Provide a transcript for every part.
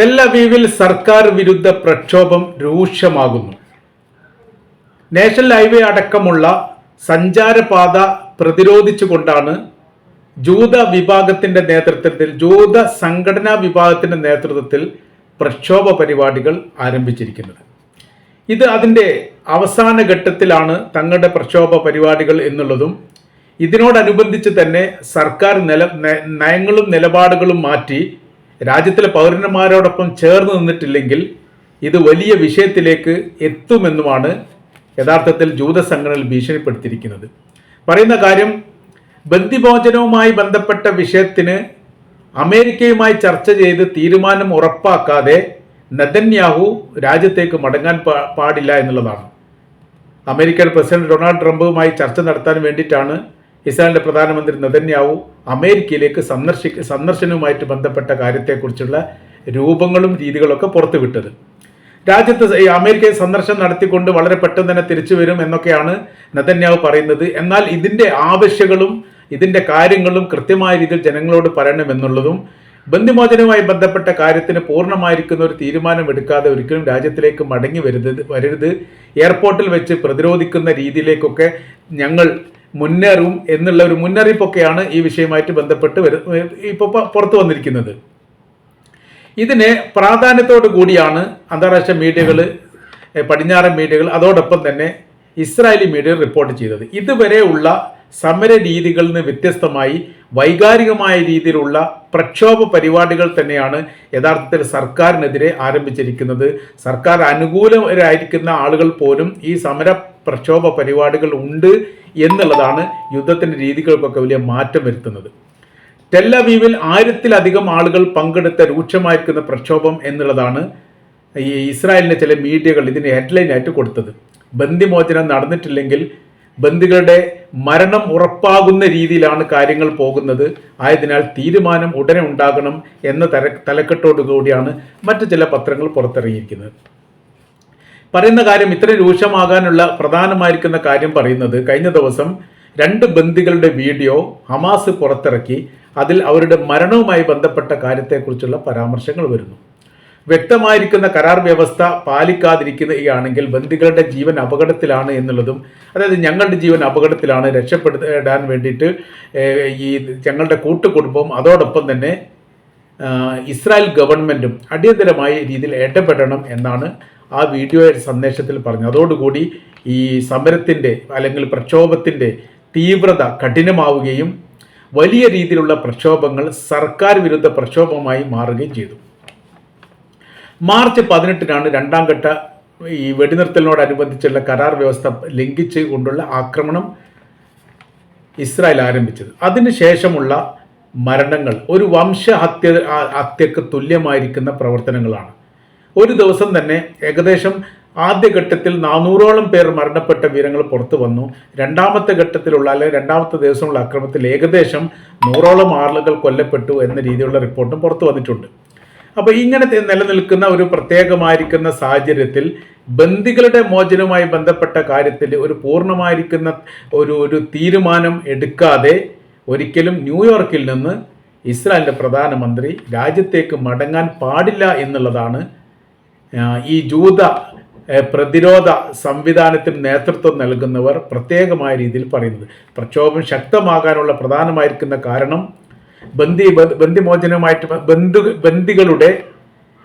തെല്ലവീവിൽ സർക്കാർ വിരുദ്ധ പ്രക്ഷോഭം രൂക്ഷമാകുന്നു. നാഷണൽ ഹൈവേ അടക്കമുള്ള സഞ്ചാരപാത പ്രതിരോധിച്ചുകൊണ്ടാണ് ജൂത വിഭാഗത്തിന്റെ നേതൃത്വത്തിൽ ജൂത സംഘടനാ വിഭാഗത്തിന്റെ നേതൃത്വത്തിൽ പ്രക്ഷോഭ പരിപാടികൾ ആരംഭിച്ചിരിക്കുന്നത്. ഇത് അതിന്റെ അവസാന ഘട്ടത്തിലാണ് തങ്ങളുടെ പ്രക്ഷോഭ പരിപാടികൾ എന്നുള്ളതും ഇതിനോടനുബന്ധിച്ച് തന്നെ സർക്കാർ നില നയങ്ങളും നിലപാടുകളും മാറ്റി രാജ്യത്തിലെ പൗരന്മാരോടൊപ്പം ചേർന്ന് നിന്നിട്ടില്ലെങ്കിൽ ഇത് വലിയ വിഷയത്തിലേക്ക് എത്തുമെന്നുമാണ് യഥാർത്ഥത്തിൽ ജൂതസംഘടനകൾ ഭീഷണിപ്പെടുത്തിയിരിക്കുന്നത്. പറയുന്ന കാര്യം ബന്ധിഭോജനവുമായി ബന്ധപ്പെട്ട വിഷയത്തിന് അമേരിക്കയുമായി ചർച്ച ചെയ്ത് തീരുമാനം ഉറപ്പാക്കാതെ നദന്യാഹു രാജ്യത്തേക്ക് മടങ്ങാൻ പാടില്ല എന്നുള്ളതാണ്. അമേരിക്കൻ പ്രസിഡന്റ് ഡൊണാൾഡ് ട്രംപുമായി ചർച്ച നടത്താൻ വേണ്ടിയിട്ടാണ് ഇസ്രായേലിന്റെ പ്രധാനമന്ത്രി നെതന്യാവു അമേരിക്കയിലേക്ക് സന്ദർശിക്ക സന്ദർശനവുമായിട്ട് ബന്ധപ്പെട്ട കാര്യത്തെക്കുറിച്ചുള്ള രൂപങ്ങളും രീതികളൊക്കെ പുറത്തുവിട്ടത്. രാജ്യത്ത് അമേരിക്കയിൽ സന്ദർശനം നടത്തിക്കൊണ്ട് വളരെ പെട്ടെന്ന് തന്നെ തിരിച്ചു വരും എന്നൊക്കെയാണ് നെതന്യാവ് പറയുന്നത്. എന്നാൽ ഇതിന്റെ ആവശ്യങ്ങളും ഇതിന്റെ കാര്യങ്ങളും കൃത്യമായ രീതിയിൽ ജനങ്ങളോട് പറയണമെന്നുള്ളതും ബന്ധുമോചനവുമായി ബന്ധപ്പെട്ട കാര്യത്തിന് പൂർണമായിരിക്കുന്ന ഒരു തീരുമാനം എടുക്കാതെ ഒരിക്കലും രാജ്യത്തിലേക്ക് മടങ്ങി വരുത് വരരുത്. എയർപോർട്ടിൽ വെച്ച് പ്രതിരോധിക്കുന്ന രീതിയിലേക്കൊക്കെ ഞങ്ങൾ മുന്നേറും എന്നുള്ള ഒരു മുന്നറിയിപ്പൊക്കെയാണ് ഈ വിഷയമായിട്ട് ബന്ധപ്പെട്ട് വരു ഇപ്പോൾ പുറത്തു വന്നിരിക്കുന്നത്. ഇതിനെ പ്രാധാന്യത്തോടു കൂടിയാണ് അന്താരാഷ്ട്ര മീഡിയകൾ പടിഞ്ഞാറൻ മീഡിയകൾ അതോടൊപ്പം തന്നെ ഇസ്രായേലി മീഡിയ റിപ്പോർട്ട് ചെയ്തത്. ഇതുവരെയുള്ള സമര രീതികളിൽ നിന്ന് വ്യത്യസ്തമായി വൈകാരികമായ രീതിയിലുള്ള പ്രക്ഷോഭ പരിപാടികൾ തന്നെയാണ് യഥാർത്ഥത്തിൽ സർക്കാരിനെതിരെ ആരംഭിച്ചിരിക്കുന്നത്. സർക്കാർ അനുകൂലരായിരിക്കുന്ന ആളുകൾ പോലും ഈ സമര പ്രക്ഷോഭ പരിപാടികൾ ഉണ്ട് എന്നുള്ളതാണ് യുദ്ധത്തിന്റെ രീതികൾക്കൊക്കെ വലിയ മാറ്റം വരുത്തുന്നത്. ടെല്ലവീവിൽ ആയിരത്തിലധികം ആളുകൾ പങ്കെടുത്ത രൂക്ഷമായിരിക്കുന്ന പ്രക്ഷോഭം എന്നുള്ളതാണ് ഈ ഇസ്രായേലിന്റെ ചില മീഡിയകൾ ഇതിന് ഹെഡ്ലൈൻ ആയിട്ട് കൊടുത്തത്. ബന്ദിമോചനം നടന്നിട്ടില്ലെങ്കിൽ ബന്ദികളുടെ മരണം ഉറപ്പാകുന്ന രീതിയിലാണ് കാര്യങ്ങൾ പോകുന്നത്. ആയതിനാൽ തീരുമാനം ഉടനെ ഉണ്ടാകണം എന്ന തല തലക്കെട്ടോടു കൂടിയാണ് മറ്റു ചില പത്രങ്ങൾ പുറത്തിറങ്ങിയിരിക്കുന്നത്. പറയുന്ന കാര്യം ഇത്ര രൂക്ഷമാകാനുള്ള പ്രധാനമായിരിക്കുന്ന കാര്യം പറയുന്നത് കഴിഞ്ഞ ദിവസം രണ്ട് ബന്ദികളുടെ വീഡിയോ ഹമാസ് പുറത്തിറക്കി അതിൽ അവരുടെ മരണവുമായി ബന്ധപ്പെട്ട കാര്യത്തെക്കുറിച്ചുള്ള പരാമർശങ്ങൾ വരുന്നു. വ്യക്തമായിരിക്കുന്ന കരാർ വ്യവസ്ഥ പാലിക്കാതിരിക്കുകയാണെങ്കിൽ ബന്ദികളുടെ ജീവൻ അപകടത്തിലാണ് എന്നുള്ളതും അതായത് ഞങ്ങളുടെ ജീവൻ അപകടത്തിലാണ് രക്ഷപ്പെടുത്താൻ വേണ്ടിയിട്ട് ഈ ഞങ്ങളുടെ കൂട്ടുകുടുംബവും അതോടൊപ്പം തന്നെ ഇസ്രായേൽ ഗവൺമെന്റും അടിയന്തരമായ രീതിയിൽ ഇടപെടണം എന്നാണ് ആ വീഡിയോ സന്ദേശത്തിൽ പറഞ്ഞു. അതോടുകൂടി ഈ സമരത്തിന്റെ അല്ലെങ്കിൽ പ്രക്ഷോഭത്തിന്റെ തീവ്രത കഠിനമാവുകയും വലിയ രീതിയിലുള്ള പ്രക്ഷോഭങ്ങൾ സർക്കാർ വിരുദ്ധ പ്രക്ഷോഭമായി മാറുകയും ചെയ്തു. മാർച്ച് പതിനെട്ടിനാണ് രണ്ടാം ഘട്ട ഈ വെടിനിർത്തലിനോടനുബന്ധിച്ചുള്ള കരാർ വ്യവസ്ഥ ലംഘിച്ച് കൊണ്ടുള്ള ആക്രമണം ഇസ്രായേൽ ആരംഭിച്ചത്. അതിനുശേഷമുള്ള മരണങ്ങൾ ഒരു വംശഹത്യ ഹത്യക്ക് തുല്യമായിരിക്കുന്ന പ്രവർത്തനങ്ങളാണ്. ഒരു ദിവസം തന്നെ ഏകദേശം ആദ്യഘട്ടത്തിൽ നാനൂറോളം പേർ മരണപ്പെട്ട വിവരങ്ങൾ പുറത്തു വന്നു. രണ്ടാമത്തെ ഘട്ടത്തിലുള്ള അല്ലെങ്കിൽ രണ്ടാമത്തെ ദിവസമുള്ള അക്രമത്തിൽ ഏകദേശം നൂറോളം ആളുകൾ കൊല്ലപ്പെട്ടു എന്ന രീതിയിലുള്ള റിപ്പോർട്ടും പുറത്തു വന്നിട്ടുണ്ട്. അപ്പോൾ ഇങ്ങനെ നിലനിൽക്കുന്ന ഒരു പ്രത്യേകമായിരിക്കുന്ന സാഹചര്യത്തിൽ ബന്ദികളുടെ മോചനവുമായി ബന്ധപ്പെട്ട കാര്യത്തിൽ ഒരു പൂർണമായിരിക്കുന്ന ഒരു ഒരു തീരുമാനം എടുക്കാതെ ഒരിക്കലും ന്യൂയോർക്കിൽ നിന്ന് ഇസ്രായേലിന്റെ പ്രധാനമന്ത്രി രാജ്യത്തേക്ക് മടങ്ങാൻ പാടില്ല എന്നുള്ളതാണ് ഈ ജൂത പ്രതിരോധ സംവിധാനത്തിന് നേതൃത്വം നൽകുന്നവർ പ്രത്യേകമായ രീതിയിൽ പറയുന്നത്. പ്രക്ഷോഭം ശക്തമാകാനുള്ള പ്രധാനമായിരിക്കുന്ന കാരണം ബന്ദി ബ- ബന്ദിമോചനവുമായിട്ട് ബ- ബന്ധു ബന്ദികളുടെ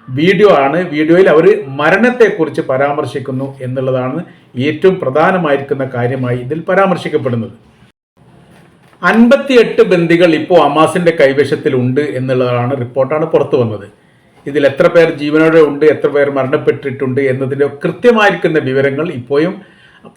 വീഡിയോ ആണ്. വീഡിയോയിൽ അവർ മരണത്തെക്കുറിച്ച് പരാമർശിക്കുന്നു എന്നുള്ളതാണ് ഏറ്റവും പ്രധാനമായിരിക്കുന്ന കാര്യമായി ഇതിൽ പരാമർശിക്കപ്പെടുന്നത്. അൻപത്തിയെട്ട് ബന്ദികൾ ഇപ്പോൾ അമാസിന്റെ കൈവശത്തിലുണ്ട് എന്നുള്ളതാണ് റിപ്പോർട്ടാണ് പുറത്തു വന്നത്. ഇതിൽ എത്ര പേർ ജീവനോടെ ഉണ്ട് എത്ര പേർ മരണപ്പെട്ടിട്ടുണ്ട് എന്നതിന്റെ കൃത്യമായിരിക്കുന്ന വിവരങ്ങൾ ഇപ്പോഴും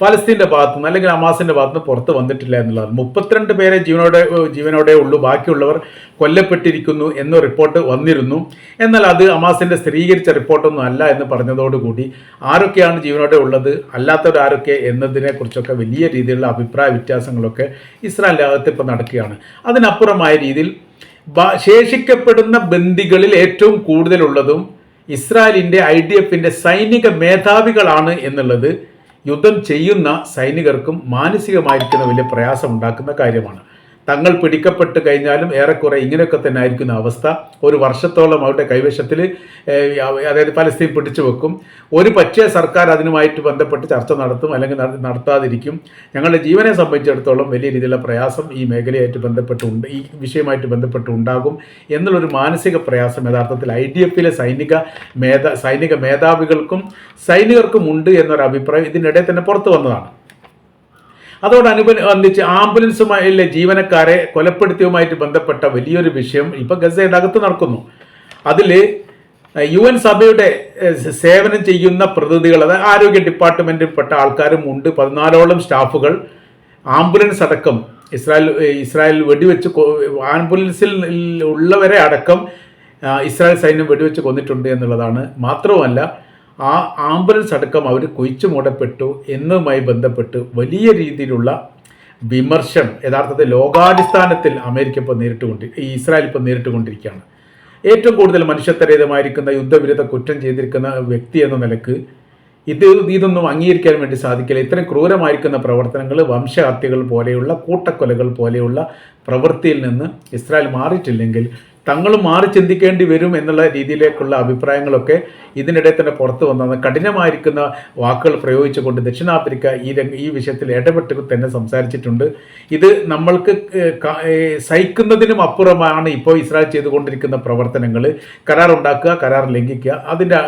ഫലസ്തീന്റെ ഭാഗത്തുനിന്ന് അല്ലെങ്കിൽ അമാസിന്റെ ഭാഗത്തുനിന്ന് പുറത്ത് വന്നിട്ടില്ല എന്നുള്ളതാണ്. മുപ്പത്തിരണ്ട് പേരെ ജീവനോടെ ജീവനോടെ ഉള്ളൂ. ബാക്കിയുള്ളവർ കൊല്ലപ്പെട്ടിരിക്കുന്നു എന്ന റിപ്പോർട്ട് വന്നിരുന്നു. എന്നാൽ അത് അമാസിന്റെ സ്ഥിരീകരിച്ച റിപ്പോർട്ടൊന്നും അല്ല എന്ന് പറഞ്ഞതോടുകൂടി ആരൊക്കെയാണ് ജീവനോടെ ഉള്ളത് അല്ലാത്തവർ ആരൊക്കെ എന്നതിനെ കുറിച്ചൊക്കെ വലിയ രീതിയിലുള്ള അഭിപ്രായ വ്യത്യാസങ്ങളൊക്കെ ഇസ്രായേലിന്റെ അകത്ത് ഇപ്പോൾ നടക്കുകയാണ്. അതിനപ്പുറമായ രീതിയിൽ ശേഷിക്കപ്പെടുന്ന ബന്ദികളിൽ ഏറ്റവും കൂടുതലുള്ളതും ഇസ്രായേലിന്റെ ഐ ഡി എഫിന്റെ സൈനിക മേധാവികളാണ് എന്നുള്ളത് യുദ്ധം ചെയ്യുന്ന സൈനികർക്കും മാനസികമായിരിക്കുന്ന വലിയ പ്രയാസം ഉണ്ടാക്കുന്ന കാര്യമാണ്. തങ്ങൾ പിടിക്കപ്പെട്ട് കഴിഞ്ഞാലും ഏറെക്കുറെ ഇങ്ങനെയൊക്കെ തന്നെ ആയിരിക്കുന്ന അവസ്ഥ. ഒരു വർഷത്തോളം അവരുടെ കൈവശത്തിൽ അതായത് പലസ്തീൻ പിടിച്ചു വെക്കും. ഒരു പക്ഷേ സർക്കാർ അതിനുമായിട്ട് ബന്ധപ്പെട്ട് ചർച്ച നടത്തും അല്ലെങ്കിൽ നടത്താതിരിക്കും. ഞങ്ങളുടെ ജീവനെ സംബന്ധിച്ചിടത്തോളം വലിയ രീതിയിലുള്ള പ്രയാസം ഈ മേഖലയായിട്ട് ബന്ധപ്പെട്ടുണ്ട് ഈ വിഷയമായിട്ട് ബന്ധപ്പെട്ട് ഉണ്ടാകും എന്നുള്ളൊരു മാനസിക പ്രയാസം യഥാർത്ഥത്തിൽ ഐ ഡി എഫിലെ സൈനിക മേധാ സൈനിക മേധാവികൾക്കും സൈനികർക്കും ഉണ്ട് എന്നൊരു അഭിപ്രായം ഇതിനിടെ തന്നെ പുറത്തു വന്നതാണ്. അതോടനുബന്ധിച്ച് ആംബുലൻസുമായുള്ള ജീവനക്കാരെ കൊലപ്പെടുത്തിയുമായിട്ട് ബന്ധപ്പെട്ട വലിയൊരു വിഷയം ഇപ്പൊ ഗസയുടെ അകത്ത് നടക്കുന്നു അതിൽ യു എൻ സഭയുടെ സേവനം ചെയ്യുന്ന പ്രതിനിധികൾ അതായത് ആരോഗ്യ ഡിപ്പാർട്ട്മെന്റിൽപ്പെട്ട ആൾക്കാരും ഉണ്ട്. പതിനാലോളം സ്റ്റാഫുകൾ ആംബുലൻസ് അടക്കം ഇസ്രായേൽ ഇസ്രായേൽ വെടിവെച്ച് ആംബുലൻസിൽ ഉള്ളവരെ അടക്കം ഇസ്രായേൽ സൈന്യം വെടിവെച്ച് കൊന്നിട്ടുണ്ട് എന്നുള്ളതാണ്. മാത്രവുമല്ല ആ ആംബുലൻസ് അടക്കം അവർ കുഴിച്ചു മൂടപ്പെട്ടു എന്നതുമായി ബന്ധപ്പെട്ട് വലിയ രീതിയിലുള്ള വിമർശനം യഥാർത്ഥത്തിൽ ലോകാടിസ്ഥാനത്തിൽ അമേരിക്ക ഇപ്പോൾ നേരിട്ടുകൊണ്ട് ഈ ഇസ്രായേൽ ഇപ്പോൾ നേരിട്ടുകൊണ്ടിരിക്കുകയാണ്. ഏറ്റവും കൂടുതൽ മനുഷ്യത്വരഹിതമായിരിക്കുന്ന യുദ്ധവിരുദ്ധ കുറ്റം ചെയ്തിരിക്കുന്ന വ്യക്തി എന്ന നിലയ്ക്ക് ഇത് ഇതൊന്നും അംഗീകരിക്കാൻ വേണ്ടി സാധിക്കില്ല. ഇത്തരം ക്രൂരമായിരിക്കുന്ന പ്രവർത്തനങ്ങൾ വംശഹത്യകൾ പോലെയുള്ള കൂട്ടക്കൊലകൾ പോലെയുള്ള പ്രവൃത്തിയിൽ നിന്ന് ഇസ്രായേൽ മാറിയിട്ടില്ലെങ്കിൽ തങ്ങളും മാറി ചിന്തിക്കേണ്ടി വരും എന്നുള്ള രീതിയിലേക്കുള്ള അഭിപ്രായങ്ങളൊക്കെ ഇതിനിടെ തന്നെ പുറത്തു വന്നത് കഠിനമായിരിക്കുന്ന വാക്കുകൾ പ്രയോഗിച്ചുകൊണ്ട് ദക്ഷിണാഫ്രിക്ക ഈ രംഗ ഈ വിഷയത്തിൽ ഇടപെട്ട് തന്നെ സംസാരിച്ചിട്ടുണ്ട്. ഇത് നമ്മൾക്ക് സഹിക്കുന്നതിനും അപ്പുറമാണ് ഇപ്പോൾ ഇസ്രായേൽ ചെയ്തുകൊണ്ടിരിക്കുന്ന പ്രവർത്തനങ്ങൾ. കരാർ ഉണ്ടാക്കുക കരാർ ലംഘിക്കുക അതിന്റെ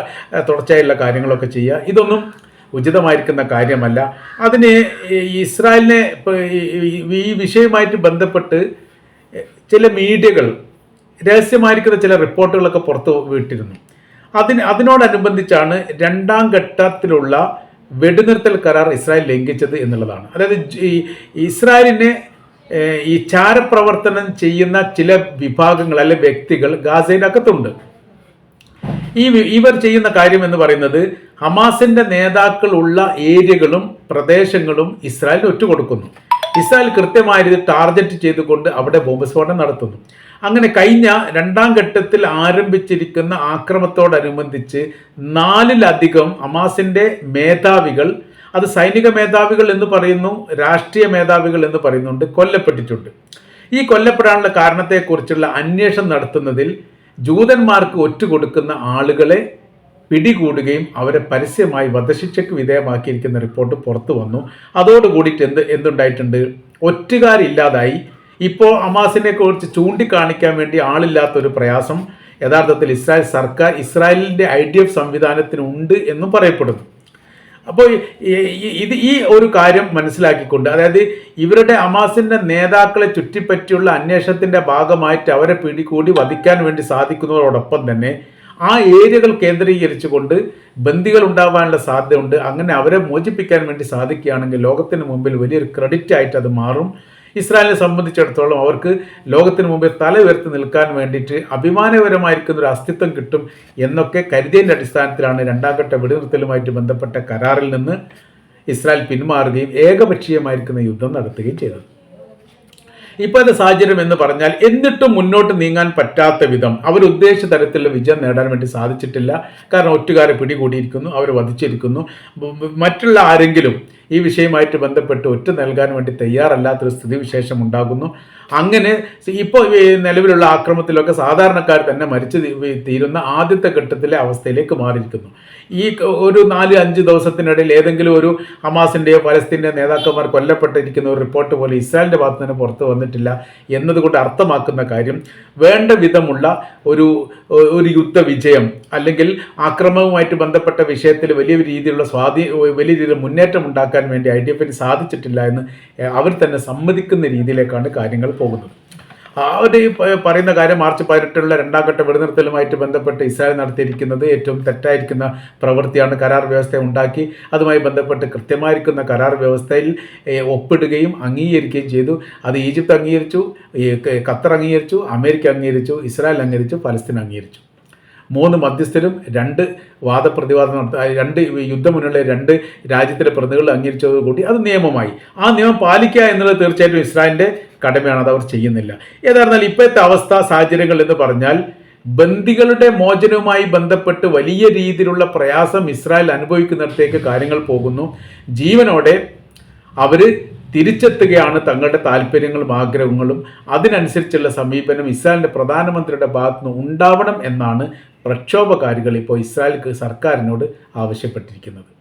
തുടർച്ചയായുള്ള കാര്യങ്ങളൊക്കെ ചെയ്യുക. ഇതൊന്നും ഉചിതമായിരിക്കുന്ന കാര്യമല്ല. അതിന് ഇസ്രായേലിനെ ഈ വിഷയവുമായിട്ട് ബന്ധപ്പെട്ട് ചില മീഡിയകൾ രഹസ്യമായിരിക്കുന്ന ചില റിപ്പോർട്ടുകളൊക്കെ പുറത്ത് വിട്ടിരുന്നു. അതിന് അതിനോടനുബന്ധിച്ചാണ് രണ്ടാം ഘട്ടത്തിലുള്ള വെടിനിർത്തൽ കരാർ ഇസ്രായേൽ ലംഘിച്ചത് എന്നുള്ളതാണ്. അതായത് ഈ ഇസ്രായേലിനെ ഈ ചാരപ്രവർത്തനം ചെയ്യുന്ന ചില വിഭാഗങ്ങൾ അല്ലെ വ്യക്തികൾ ഗാസയിലകത്തുണ്ട് ഈ ഇവർ ചെയ്യുന്ന കാര്യം എന്ന് പറയുന്നത് ഹമാസിന്റെ നേതാക്കൾ ഉള്ള ഏരിയകളും പ്രദേശങ്ങളും ഇസ്രായേലിന് ഒറ്റുകൊടുക്കുന്നു. ഇസ്രായേൽ കൃത്യമായ രീതിയിൽ ടാർഗറ്റ് ചെയ്തുകൊണ്ട് അവിടെ ബോംബ് സ്ഫോടനം നടത്തുന്നു. അങ്ങനെ കഴിഞ്ഞ രണ്ടാം ഘട്ടത്തിൽ ആരംഭിച്ചിരിക്കുന്ന ആക്രമത്തോടനുബന്ധിച്ച് നാലിലധികം അമാസിന്റെ മേധാവികൾ അത് സൈനിക മേധാവികൾ എന്ന് പറയുന്നു രാഷ്ട്രീയ മേധാവികൾ എന്ന് പറയുന്നുണ്ട് കൊല്ലപ്പെട്ടിട്ടുണ്ട്. ഈ കൊല്ലപ്പെടാനുള്ള കാരണത്തെക്കുറിച്ചുള്ള അന്വേഷണം നടത്തുന്നതിൽ ജൂതന്മാർക്ക് ഒറ്റുകൊടുക്കുന്ന ആളുകളെ പിടികൂടുകയും അവരെ പരസ്യമായി വധശിക്ഷയ്ക്ക് വിധേയമാക്കിയിരിക്കുന്ന റിപ്പോർട്ട് പുറത്തു വന്നു. അതോടുകൂടിയിട്ട് എന്ത് എന്തുണ്ടായിട്ടുണ്ട്? ഒറ്റുകാരില്ലാതായി. ഇപ്പോൾ അമാസിനെ കുറിച്ച് ചൂണ്ടിക്കാണിക്കാൻ വേണ്ടി ആളില്ലാത്തൊരു പ്രയാസം. യഥാർത്ഥത്തിൽ ഇസ്രായേൽ സർക്കാർ ഇസ്രായേലിന്റെ ഐ ഡി എഫ് സംവിധാനത്തിനുണ്ട് എന്നും പറയപ്പെടുന്നു. അപ്പോൾ ഇത് ഈ ഒരു കാര്യം മനസ്സിലാക്കിക്കൊണ്ട് അതായത് ഇവരുടെ അമാസിന്റെ നേതാക്കളെ ചുറ്റിപ്പറ്റിയുള്ള അന്വേഷണത്തിന്റെ ഭാഗമായിട്ട് അവരെ പിടികൂടി വധിക്കാൻ വേണ്ടി സാധിക്കുന്നതോടൊപ്പം തന്നെ ആ ഏരിയകൾ കേന്ദ്രീകരിച്ചുകൊണ്ട് ബന്ദികൾ ഉണ്ടാവാനുള്ള സാധ്യതയുണ്ട്. അങ്ങനെ അവരെ മോചിപ്പിക്കാൻ വേണ്ടി സാധിക്കുകയാണെങ്കിൽ ലോകത്തിന് മുമ്പിൽ വലിയൊരു ക്രെഡിറ്റ് ആയിട്ട് അത് മാറും. ഇസ്രായേലിനെ സംബന്ധിച്ചിടത്തോളം അവർക്ക് ലോകത്തിന് മുമ്പിൽ തല ഉയർത്തി നിൽക്കാൻ വേണ്ടിയിട്ട് അഭിമാനപരമായിരിക്കുന്ന ഒരു അസ്തിത്വം കിട്ടും എന്നൊക്കെ കരുതിയതിന്റെ അടിസ്ഥാനത്തിലാണ് രണ്ടാം ഘട്ട വെടിനിർത്തലുമായിട്ട് ബന്ധപ്പെട്ട കരാറിൽ നിന്ന് ഇസ്രായേൽ പിന്മാറുകയും ഏകപക്ഷീയമായിരിക്കുന്ന യുദ്ധം നടത്തുകയും ചെയ്തത്. ഇപ്പോഴത്തെ സാഹചര്യം എന്ന് പറഞ്ഞാൽ എന്നിട്ടും മുന്നോട്ട് നീങ്ങാൻ പറ്റാത്ത വിധം അവർ ഉദ്ദേശിച്ച തരത്തിലുള്ള വിജയം നേടാൻ വേണ്ടി സാധിച്ചിട്ടില്ല. കാരണം ഒറ്റുകാരെ പിടികൂടിയിരിക്കുന്നു അവർ വധിച്ചിരിക്കുന്നു. മറ്റുള്ള ആരെങ്കിലും ഈ വിഷയമായിട്ട് ബന്ധപ്പെട്ട് ഒറ്റ നൽകാൻ വേണ്ടി തയ്യാറല്ലാത്തൊരു സ്ഥിതിവിശേഷം ഉണ്ടാകുന്നു. അങ്ങനെ ഇപ്പോൾ നിലവിലുള്ള ആക്രമത്തിലൊക്കെ സാധാരണക്കാർ തന്നെ മരിച്ചു തീരുന്ന ആദ്യത്തെ ഘട്ടത്തിലെ അവസ്ഥയിലേക്ക് മാറിയിരിക്കുന്നു. ഈ ഒരു നാല് അഞ്ച് ദിവസത്തിനിടയിൽ ഏതെങ്കിലും ഒരു ഹമാസിന്റെയോ പലസ്തീന്റെ നേതാക്കന്മാർ കൊല്ലപ്പെട്ടിരിക്കുന്ന ഒരു റിപ്പോർട്ട് പോലെ ഇസ്രായേലിന്റെ ഭാഗത്ത് നിന്ന് പുറത്തു വന്നിട്ടില്ല എന്നതുകൊണ്ട് അർത്ഥമാക്കുന്ന കാര്യം വേണ്ട വിധമുള്ള ഒരു ഒരു യുദ്ധവിജയം അല്ലെങ്കിൽ ആക്രമവുമായിട്ട് ബന്ധപ്പെട്ട വിഷയത്തിൽ വലിയ രീതിയിലുള്ള സ്വാധീ വലിയ രീതിയിൽ മുന്നേറ്റം ഉണ്ടാക്കാൻ വേണ്ടി ഐ ഡി എഫിന് സാധിച്ചിട്ടില്ല എന്ന് അവർ തന്നെ സമ്മതിക്കുന്ന രീതിയിലേക്കാണ് കാര്യങ്ങൾ പോകുന്നത്. അവർ ഈ പറയുന്ന കാര്യം മാർച്ച് പതിനെട്ടിലുള്ള രണ്ടാം ഘട്ട വെടിനിർത്തലുമായിട്ട് ബന്ധപ്പെട്ട് ഇസ്രായേൽ നടത്തിയിരിക്കുന്നത് ഏറ്റവും തെറ്റായിരിക്കുന്ന പ്രവൃത്തിയാണ് കരാർ വ്യവസ്ഥ ഉണ്ടാക്കി. അതുമായി ബന്ധപ്പെട്ട് കൃത്യമായിരിക്കുന്ന കരാർ വ്യവസ്ഥയിൽ ഒപ്പിടുകയും അംഗീകരിക്കുകയും ചെയ്തു. അത് ഈജിപ്ത് അംഗീകരിച്ചു ഖത്തർ അംഗീകരിച്ചു അമേരിക്ക അംഗീകരിച്ചു ഇസ്രായേൽ അംഗീകരിച്ചു പലസ്തീൻ അംഗീകരിച്ചു. മൂന്ന് മധ്യസ്ഥരും രണ്ട് വാദപ്രതിവാദം നടത്ത രണ്ട് യുദ്ധമുന്നുള്ള രണ്ട് രാജ്യത്തിലെ പ്രതികൾ അംഗീകരിച്ചതോടുകൂടി അത് നിയമമായി. ആ നിയമം പാലിക്കുക എന്നുള്ളത് തീർച്ചയായിട്ടും ഇസ്രായേലിന്റെ കടമയാണ് അത് അവർ ചെയ്യുന്നില്ല. ഏതായിരുന്നാലും ഇപ്പോഴത്തെ അവസ്ഥ സാഹചര്യങ്ങൾ എന്ന് പറഞ്ഞാൽ ബന്ദികളുടെ മോചനവുമായി ബന്ധപ്പെട്ട് വലിയ രീതിയിലുള്ള പ്രയാസം ഇസ്രായേൽ അനുഭവിക്കുന്നിടത്തേക്ക് കാര്യങ്ങൾ പോകുന്നു. ജീവനോടെ അവർ തിരിച്ചെത്തുകയാണ് തങ്ങളുടെ താല്പര്യങ്ങളും ആഗ്രഹങ്ങളും. അതിനനുസരിച്ചുള്ള സമീപനം ഇസ്രായേലിന്റെ പ്രധാനമന്ത്രിയുടെ ഭാഗത്തുനിന്ന് ഉണ്ടാവണം എന്നാണ് പ്രക്ഷോഭകാരികൾ ഇപ്പോൾ ഇസ്രായേൽ സർക്കാരിനോട് ആവശ്യപ്പെട്ടിരിക്കുന്നത്.